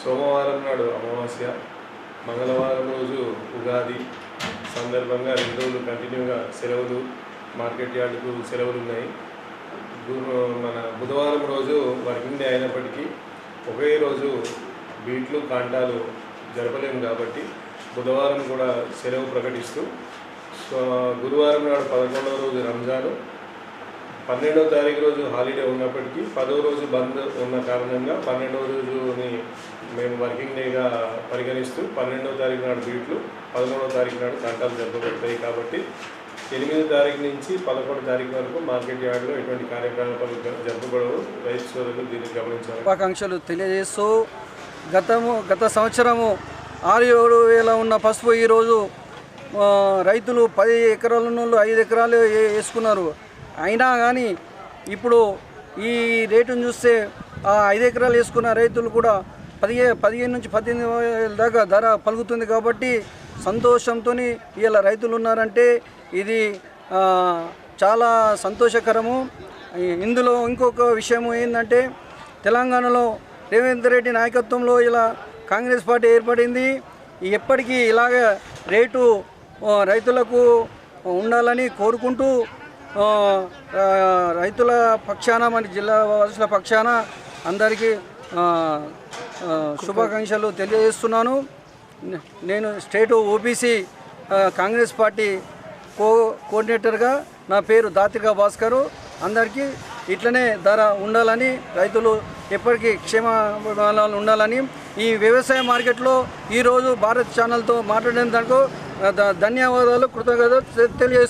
సోమవారం నాడు అమావాస్య మంగళవారం రోజు ఉగాది సందర్భంగా రెండు రోజులు కంటిన్యూగా సెలవులు మార్కెట్ యార్డుకు సెలవులు ఉన్నాయి మన బుధవారం రోజు వర్కింగ్ డే అయినప్పటికీ ఒకే రోజు బీట్లు కాంటాలు జరపలేము కాబట్టి బుధవారం కూడా సెలవు ప్రకటిస్తూ సో గురువారం నాడు పదకొండవ రోజు రంజాను పన్నెండవ తారీఖు రోజు హాలిడే ఉన్నప్పటికీ పదవ రోజు బంద్ ఉన్న కారణంగా పన్నెండవ రోజుని మేము వర్కింగ్ డేగా పరిగణిస్తూ పన్నెండవ తారీఖు నాడు బీట్లు పదమూడవ తారీఖు నాడు కంటాలు జరపబడతాయి కాబట్టి ఎనిమిదో తారీఖు నుంచి పదకొండు తారీఖు వరకు మార్కెట్ యార్డ్లో ఎటువంటి కార్యకలాపాలు జరపబడవు రైతు సోదరులు దీన్ని గమనించాలి. శుభాకాంక్షలు తెలియజేస్తూ గతము గత సంవత్సరము ఆరు ఏడు వేల ఉన్న పసుపు ఈరోజు రైతులు పది ఎకరాల నుండి ఐదు ఎకరాలు వేసుకున్నారు. అయినా కానీ ఇప్పుడు ఈ రేటును చూస్తే ఆ ఐదు ఎకరాలు వేసుకున్న రైతులు కూడా పదిహే పదిహేను నుంచి పద్దెనిమిది వేల దాకా ధర పలుకుతుంది కాబట్టి సంతోషంతో ఇలా రైతులు ఉన్నారంటే ఇది చాలా సంతోషకరము. ఇందులో ఇంకొక విషయం ఏంటంటే తెలంగాణలో రేవంత్ రెడ్డి నాయకత్వంలో ఇలా కాంగ్రెస్ పార్టీ ఏర్పడింది. ఎప్పటికీ ఇలాగ రేటు రైతులకు ఉండాలని కోరుకుంటూ రైతుల పక్షాన మన జిల్లా వాసుల పక్షాన అందరికీ శుభాకాంక్షలు తెలియజేస్తున్నాను. నేను state OBC Congress party co కోఆర్డినేటర్గా నా పేరు దాత్రిక భాస్కరు. అందరికీ ఇట్లనే ధర ఉండాలని రైతులు ఎప్పటికీ క్షేమ ఉండాలని ఈ వ్యవసాయ మార్కెట్లో ఈరోజు భారత్ ఛానల్తో మాట్లాడిన దానికి ధన్యవాదాలు కృతజ్ఞతలు తెలియజేస్తున్నాను